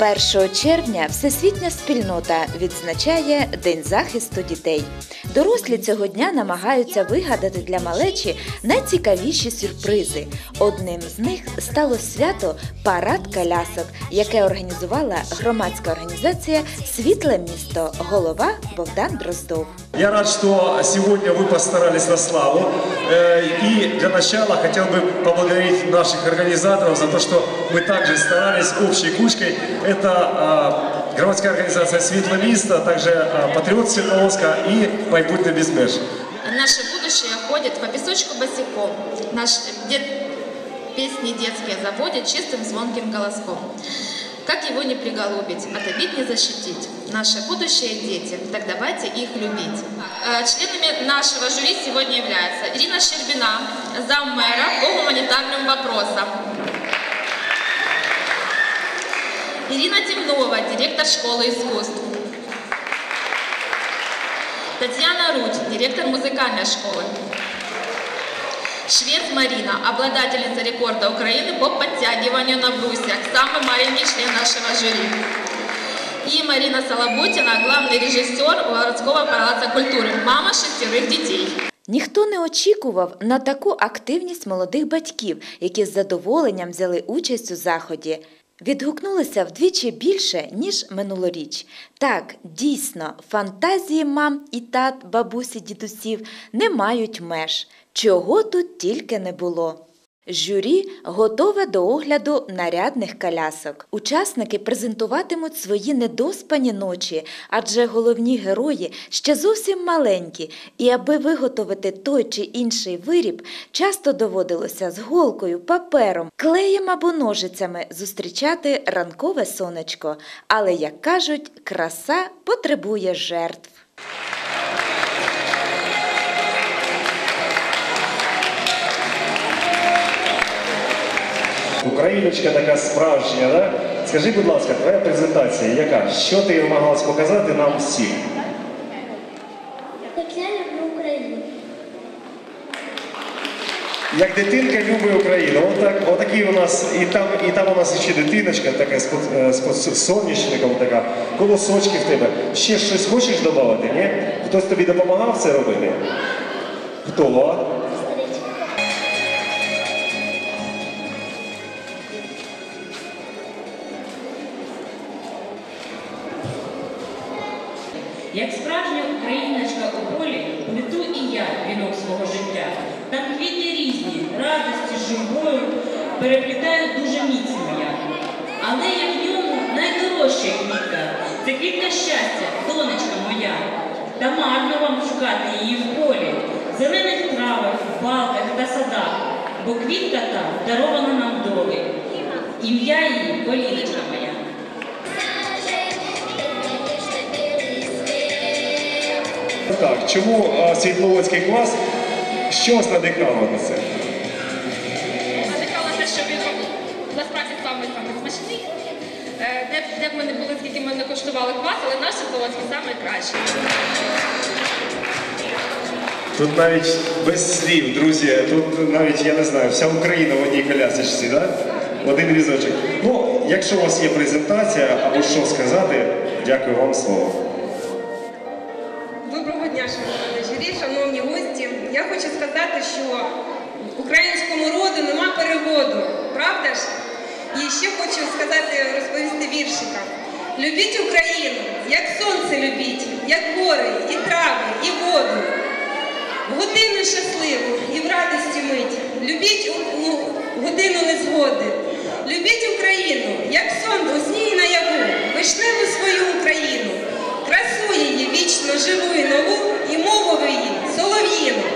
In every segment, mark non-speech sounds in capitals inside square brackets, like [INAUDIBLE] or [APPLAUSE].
1 червня всесвітня спільнота відзначає День захисту дітей. Дорослі цього дня намагаються вигадати для малечі найцікавіші сюрпризи. Одним з них стало свято Парад колясок, яке організувала громадська організація Світле місто. Голова Богдан Дроздов. Я рад, что сегодня вы постарались на славу. Э, И для начала хотел бы поблагодарить наших организаторов за то, что мы также старались общей кучкой. Это а, громадская организация «Светлое место», а также а, «Патриот Свердловска» и «Майбутнє без меж». Наше будущее ходит по песочку босиком. Наш дед... песни детские заводят чистым звонким голоском. Как его не приголубить, от обид не защитить. Наши будущие дети, так давайте их любить. Э, Членами нашего жюри сегодня являются Ирина Щербина, заммэра по гуманитарным вопросам. Ирина Темнова, директор школы искусств. Татьяна Рудь, директор музыкальной школы. Швец Марина, обладательница рекорда Украины по подтягиванию на брусьях, самый маленький член нашего жюри. И Марина Солоботина, главный режиссер городского палаца культуры, мама шестерых детей. Ніхто не очікував на таку активність молодих батьків, які з задоволенням взяли участь у заході. Відгукнулися вдвічі більше, ніж минулоріч. Так, дійсно, фантазії мам і тат, бабусі, дідусів не мають меж. Чого тут тільки не було. Журі готове до огляду нарядних колясок. Учасники презентуватимуть свої недоспані ночі, адже головні герої ще зовсім маленькі, і аби виготовити той чи інший виріб, часто доводилося з голкою, папером, клеєм або ножицями зустрічати ранкове сонечко. Але, як кажуть, краса потребує жертв. Україночка така справжня, да? Скажи, будь ласка, твоя презентація яка? Що ти намагалась показати нам всім? Як я люблю Україну. Як дитинка любить Україну. Отак, отакі у нас, і там, і там у нас ще дитиночка, така з, е, з сонячником, така, колосочки в тебе. Ще щось хочеш додати, ні? Хтось тобі допомагав це робити? Хто? Переплітаю дуже міцно я. Але я в ньому найдорожча квітка. Це квітка щастя, донечка моя. Та марно вам шукати її в полі, зелених травах, балках та садах, бо квітка та дарована нам доли. Ім'я її Поліночка моя. Так, чому а, Світловодський клас? Що вас надихало на це? Що він насправді самий смачний. Е, Де, де б ми не були, скільки ми не коштували квас, але наш Солодкий найкращий. Тут навіть без слів, друзі, тут навіть, я не знаю, вся Україна в одній колясочці, да? Один різочок. Ну, якщо у вас є презентація або що сказати, дякую вам слово. Ще хочу сказати, розповісти віршика. Любіть Україну, як сонце любіть, як гори, і трави, і воду. Годину щасливу і в радості мить. Любіть у годину незгоди. Любіть Україну, як сон у сні і наяву, вишневу свою Україну, красу її вічно живу і нову, і мову її солов'їну.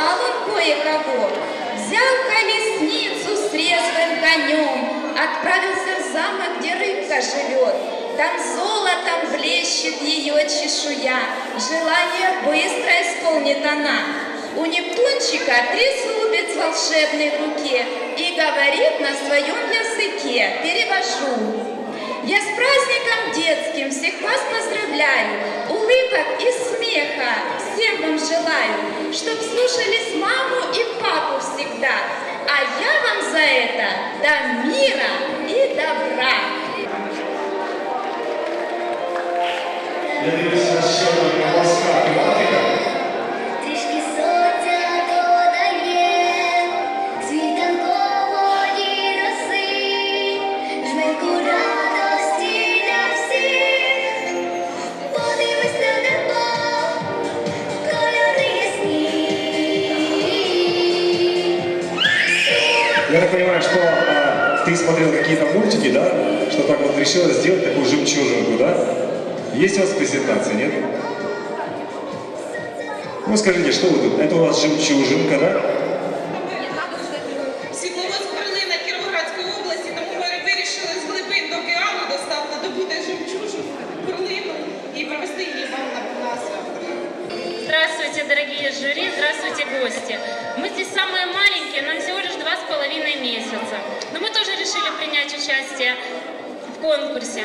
Он кое-кого. Взял колесницу с резвым конем, отправился в замок, где рыбка живет. там золотом блещет ее чешуя, желание быстро исполнит она. У Нептунчика три зубец в волшебной руке и говорит на своем языке, перевожу. Я с праздником детским всех вас поздравляю, улыбок и смеха всем вам желаю, чтоб слушались маму и папу всегда, а я вам за это дам мира и добра. Дивлюся, смотрел какие-то мультики, да? Что так вот решила сделать такую жемчужинку, да? Есть у вас презентация, нет? Ну скажите, что вы тут? Это у вас жемчужинка, да? В конкурсе.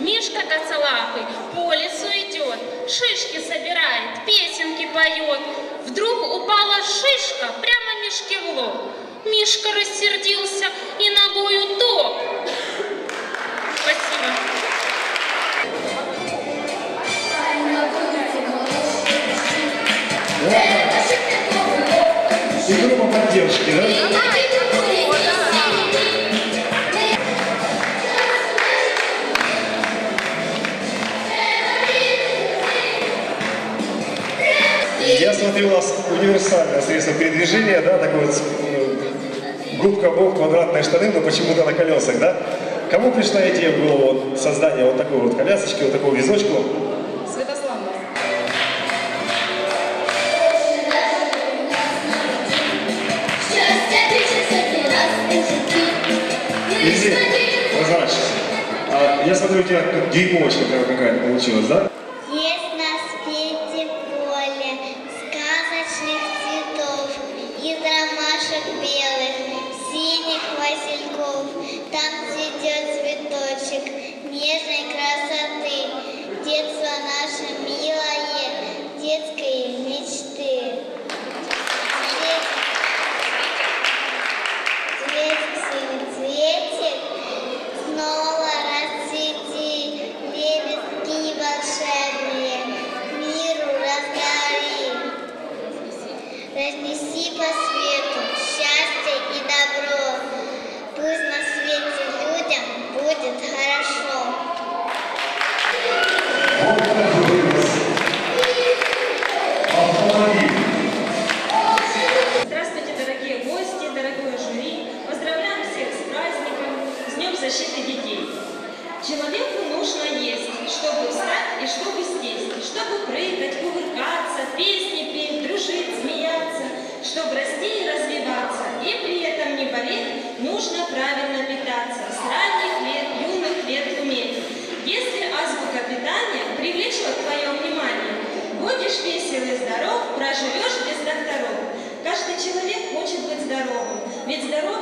Мишка коцалапый по лесу идет, шишки собирает, песенки поет. Вдруг упала шишка прямо Мишке в лоб. Мишка рассердился и ногою топ. Спасибо. И группа поддержки, да? Я смотрю, у вас универсальное средство передвижения, да, такой вот э, губка боб, квадратные штаны, но почему-то на колесах, да? Кому пришла идея в голову вот создания вот такой вот колясочки, вот такого визочку? Святослав нас. Щастя більше сотні раз тисячі. Вези, прозрачность. А, я смотрю, у тебя как дюймовочка прям какая-то получилась, да? Разнеси по свету счастье и добро, пусть на свете людям будет хорошо. Здравствуйте, дорогие гости, дорогое жюри. Поздравляем всех с праздником, с Днем защиты здоров, проживешь без докторов. Каждый человек хочет быть здоровым, ведь здоровье –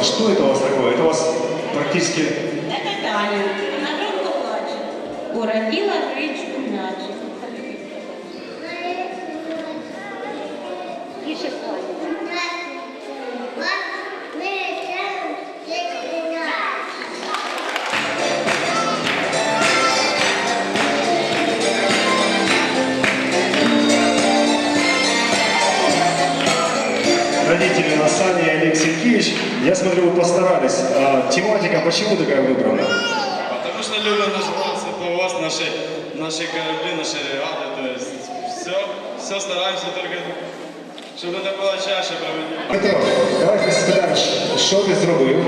Пожалуйста, что это у вас такое? Это у вас практически Это Таня. Она громко плачет. Уродила речку мячик. Я смотрю, вы постарались. А тематика почему такая выбрана? Потому что любят наш город, Светловодск, наши, наши корабли, наши регаты, то есть все, все стараемся только, чтобы это было чаще проводить. Петро, давайте спитаємо, що ти зробив?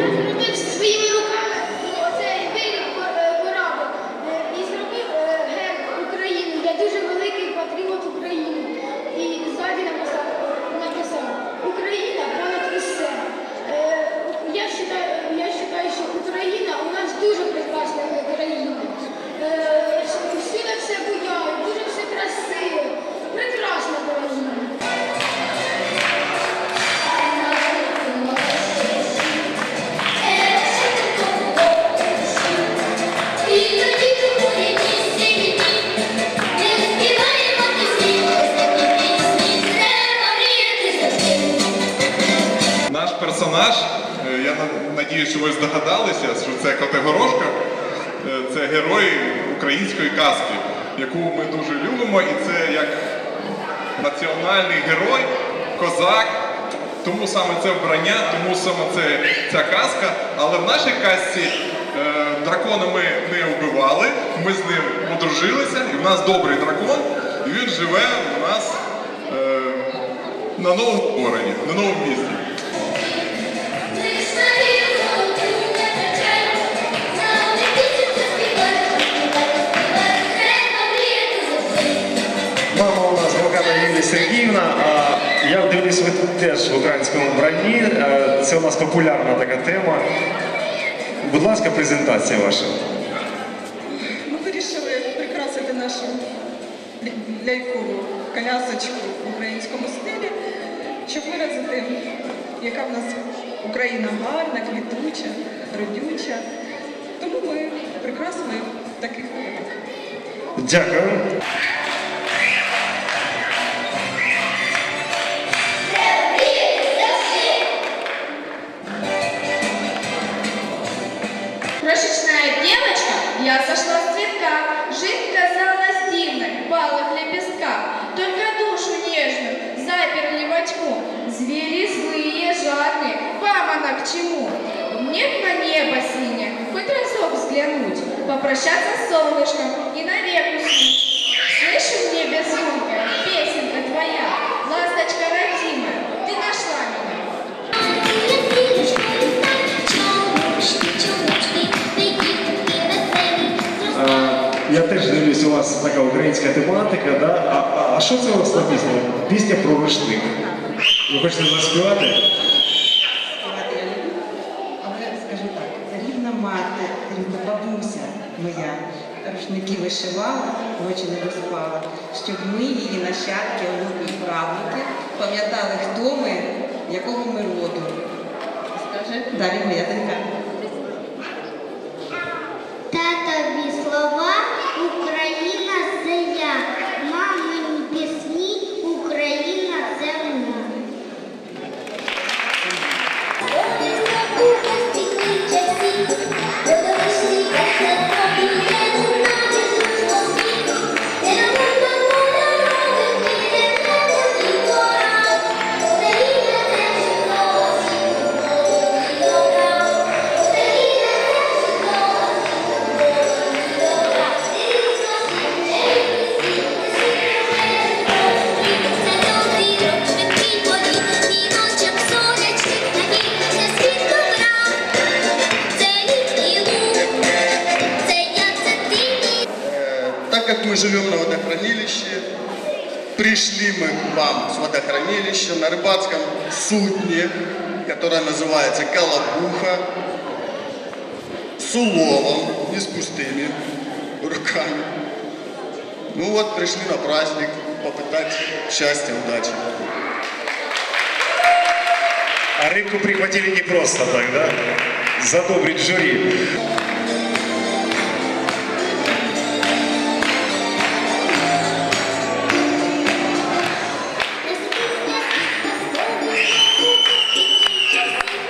Української казки, яку ми дуже любимо, і це як національний герой, козак. Тому саме це вбрання, тому саме це ця казка. Але в нашій казці е, дракона ми не вбивали, ми з ним одружилися, і в нас добрий дракон, і він живе у нас е, на новому городі, на новому місці. Юлія я дивлюсь, ви теж в українському вбранні. Це у нас популярна така тема. Будь ласка, презентація ваша. Ми вирішили прикрасити нашу лялькову колясочку в українському стилі, щоб виразити, яка в нас Україна гарна, квітуча, родюча. Тому ми прикрасили таких кольорах. Дякую. Я сошла с цветка, жизнь казалась дивной, в балых лепестках, только душу нежную заперли во тьму, звери злые, жадные, вам она к чему? Мне на небо синее, хоть разок взглянуть, попрощаться с солнышком вас така українська тематика, да? а, а, а що це у вас написано? Пісня про рушник. Ви хочете заспівати? Але скажу так, рідна мати, рідна бабуся моя рушники вишивала, ночі не доспала, щоб ми, її нащадки, онуки і правнуки, пам'ятали, хто ми, якого ми роду. Скаже далі моя донька. Судне, которое называется Колобуха, с уловом, не с пустыми руками. Ну вот, пришли на праздник попытать счастья, удачи. А рыбку прихватили не просто так, да? Задобрить жюри.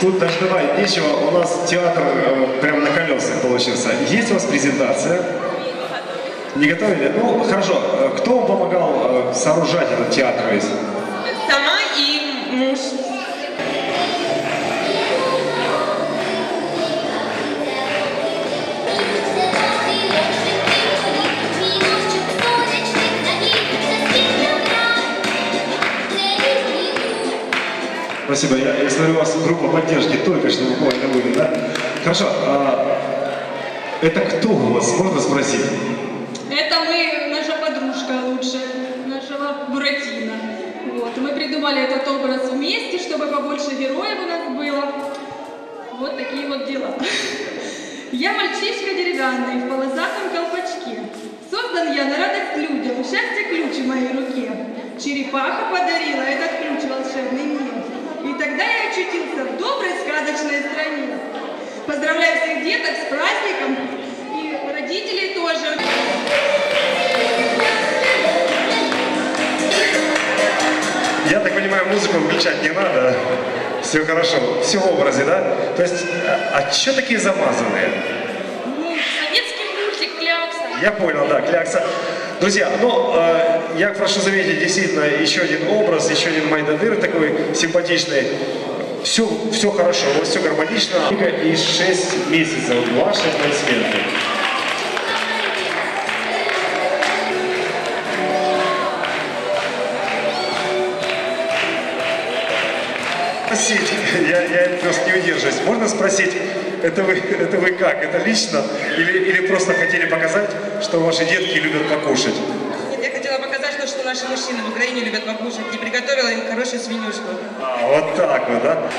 Тут даже давай, нечего, у нас театр э, прям на колесах получился. Есть у вас презентация? Не готовили? Ну, хорошо. Э, Кто вам помогал э, сооружать этот театр весь? Спасибо. Я, я смотрю, у вас группа поддержки только что буквально были, да? Хорошо. а это кто голос? Можно спросить? Это мы, наша подружка лучшая, нашего Буратино. Вот. Мы придумали этот образ вместе, чтобы побольше героев у нас было. Вот такие вот дела. Я мальчишка деревянный в полосатом колпачке. Создан я на радость людям, счастье ключ в моей руке. Черепаха подарила этот ключ волшебный мне. Тогда я очутился в доброй сказочной стране. Поздравляю всех деток с праздником и родителей тоже. Я так понимаю, музыку включать не надо. Все хорошо. Все в образе, да? То есть, а, а что такие замазанные? Ну, советский мультик Клякса. Я понял, да, клякса. Друзья, ну, э, я прошу заметить, действительно, еще один образ, еще один Майдадыр такой симпатичный. Все, все хорошо, у вас все гармонично. И 6 месяцев ваши аплодисменты. Удерживаюсь. Можно спросить, это вы, это вы как? Это лично? Или, или просто хотели показать, что ваши детки любят покушать? Нет, я хотела показать, что, что наши мужчины в Украине любят покушать. И приготовила им хорошую свинюшку. А, вот так вот, да?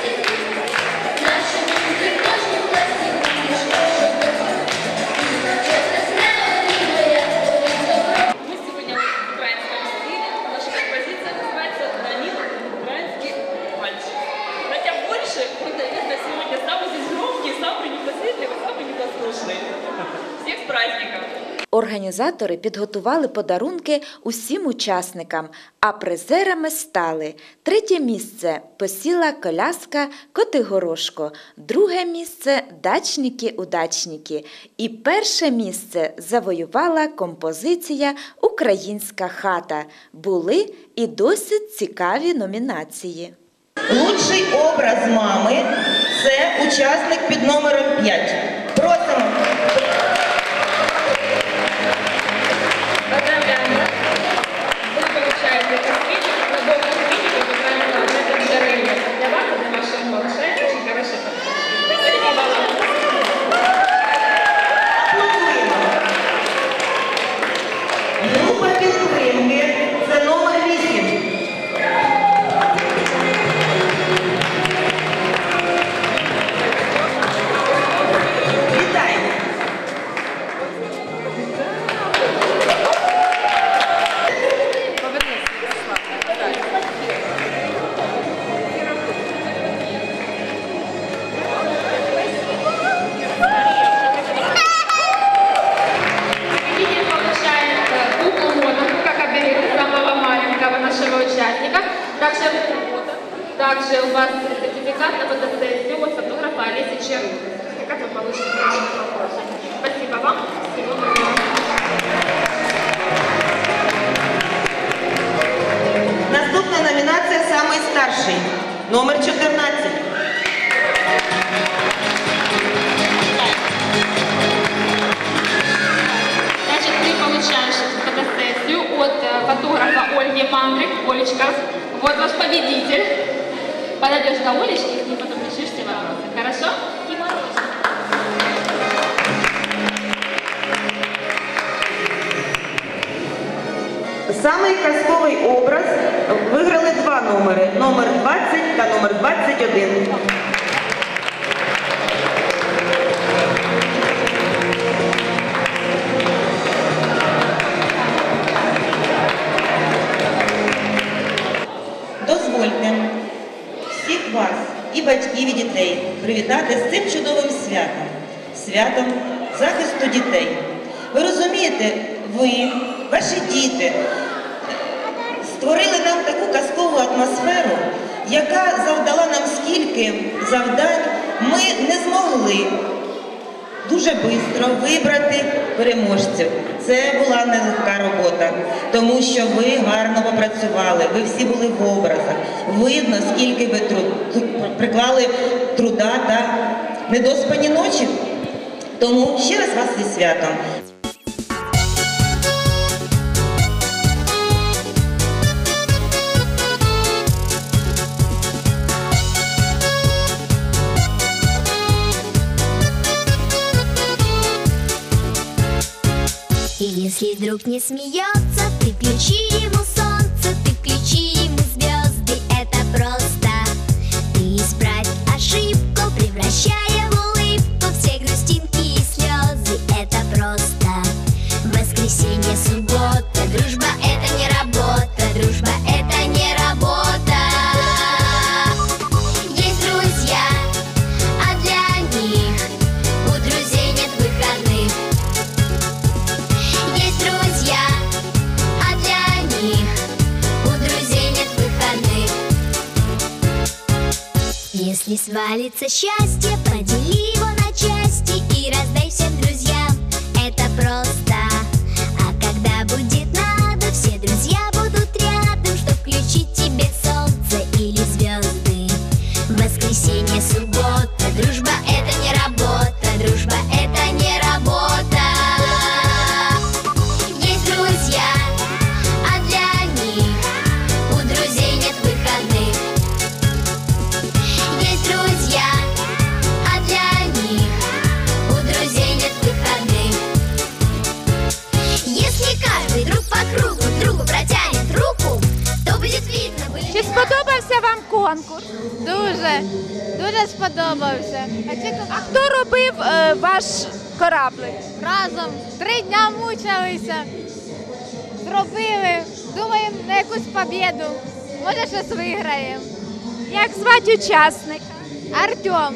Організатори підготували подарунки усім учасникам, а призерами стали третє місце посіла коляска Котигорошко, друге місце дачники-удачники і перше місце завоювала композиція Українська хата. Були і досить цікаві номінації. Лучший образ мами це учасник під номером 5. Чернов. Сертификат вы получите в личном вопросе. Спасибо вам. Всего доброго. Наступна номінація Самий старший. Номер 14. Значит, ты получаешь фотосессию от э, фотографа Ольги Мандрик. Олечка, вот ваш победитель. Подойдешь до Олечки, Самий казковий образ виграли два номери: номер 20 та номер 21. Дозвольте всіх вас, і батьків, і дітей, привітати з цим чудовим святом, святом захисту дітей. Ви розумієте, ви, ваші діти, створили нам таку казкову атмосферу, яка завдала нам скільки завдань, ми не змогли дуже швидко вибрати переможців. Це була нелегка робота, тому що ви гарно попрацювали, ви всі були в образах. Видно, скільки ви труд, приклали труда та недоспані ночі. Тому ще раз вас зі святом. Если друг не смеется, ты включи ему Если свалится счастье, подели его на части и раздай всем друзьям. Это просто. Ваш кораблик? Разом три дня мучилися, зробили, думаємо на якусь побіду. Може, щось виграємо. Як звати учасника? Артем.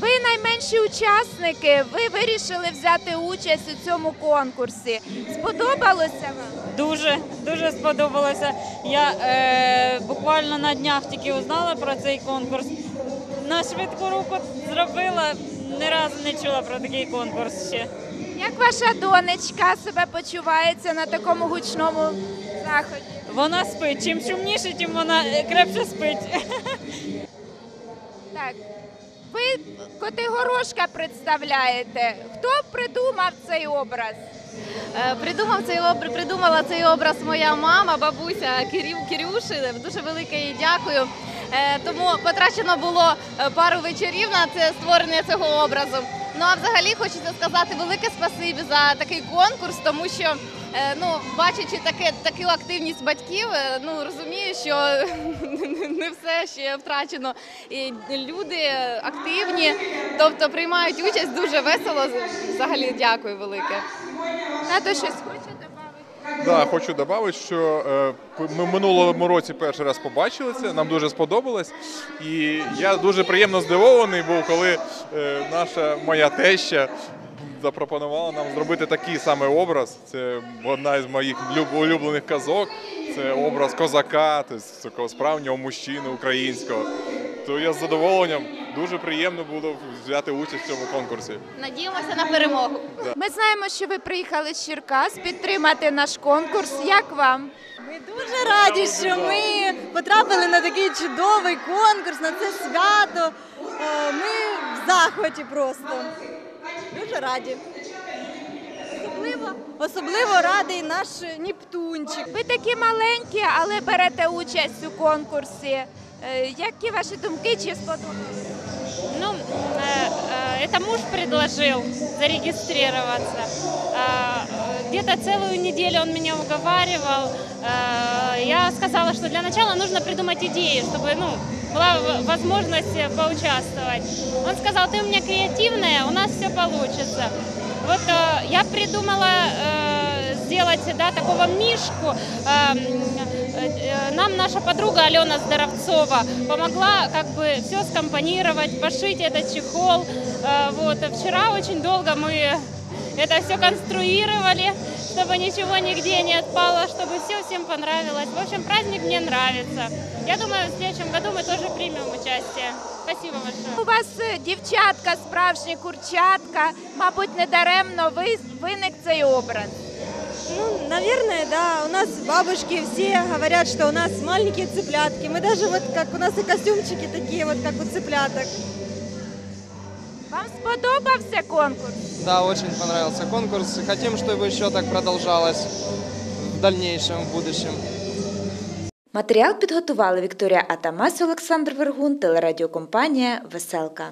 Ви найменші учасники. Ви вирішили взяти участь у цьому конкурсі. Сподобалося вам? Дуже, дуже сподобалося. Я е, буквально на днях тільки узнала про цей конкурс. На швидку руку зробила, ні разу не чула про такий конкурс ще. Як ваша донечка себе почувається на такому гучному заході? Вона спить. Чим шумніше, тим вона е, крепше спить. [LAUGHS] Так. Ви Котигорошка представляєте. Хто придумав цей образ? Е, Придумав цей образ, придумала цей образ моя мама, бабуся Кирил Кирюши. Дуже велике їй дякую. Е, Тому потрачено було е, пару вечорів на це створення цього образу. Ну а взагалі хочеться сказати велике спасибі за такий конкурс, тому що е, ну, бачачи таке, таку активність батьків, ну розумію, що [LAUGHS] не все ще втрачено. І люди активні, тобто приймають участь дуже весело. Взагалі дякую велике. Надо щось Да, хочу додати, що е, ми в минулому році перший раз побачилися, нам дуже сподобалось. І я дуже приємно здивований був, коли е, наша моя теща запропонувала нам зробити такий самий образ. Це одна із моїх улюблених казок. Це образ козака, тобто справжнього мужчини українського. То я з задоволенням дуже приємно було взяти участь в цьому конкурсі. Надіємося на перемогу. Ми знаємо, що ви приїхали з Черкас підтримати наш конкурс. Як вам? Ми Дуже раді, що ми потрапили на такий чудовий конкурс, на це свято. Е, Ми в захваті просто. Дуже раді. Особливо, особливо радий наш Нептунчик. Ви такі маленькі, але берете участь у конкурсі. Е, Які ваші думки чи сподобалося? Ну, э, э, это муж предложил зарегистрироваться. А, э, Где-то целую неделю он меня уговаривал. Э, Я сказала, что для начала нужно придумать идеи, чтобы ну, была в- возможность э, поучаствовать. Он сказал, ты у меня креативная, у нас все получится. Вот э, я придумала э, сделать да, такого мишку. Э, э, Нам наша подруга Алена Здоровцова помогла как бы все скомпонировать, пошить этот чехол. Э, Вот. Вчера очень долго мы это все конструировали, чтобы ничего нигде не отпало, чтобы все всем понравилось. В общем, праздник мне нравится. Я думаю, в следующем году мы тоже примем участие. Спасибо большое. У вас дівчатка, справжні курчатка. Мабуть, ви- виник цей образ. Ну, наверное, да. У нас бабушки все говорят, что у нас маленькие цыплятки. Мы даже вот как у нас и костюмчики такие вот, как у цыпляток. Вам сподобався конкурс? Да, очень понравился конкурс. Хотим, чтобы еще так продолжалось в дальнейшем, в будущем. Матеріал підготували Вікторія Атамась, Олександр Вергун, телерадіокомпанія Веселка.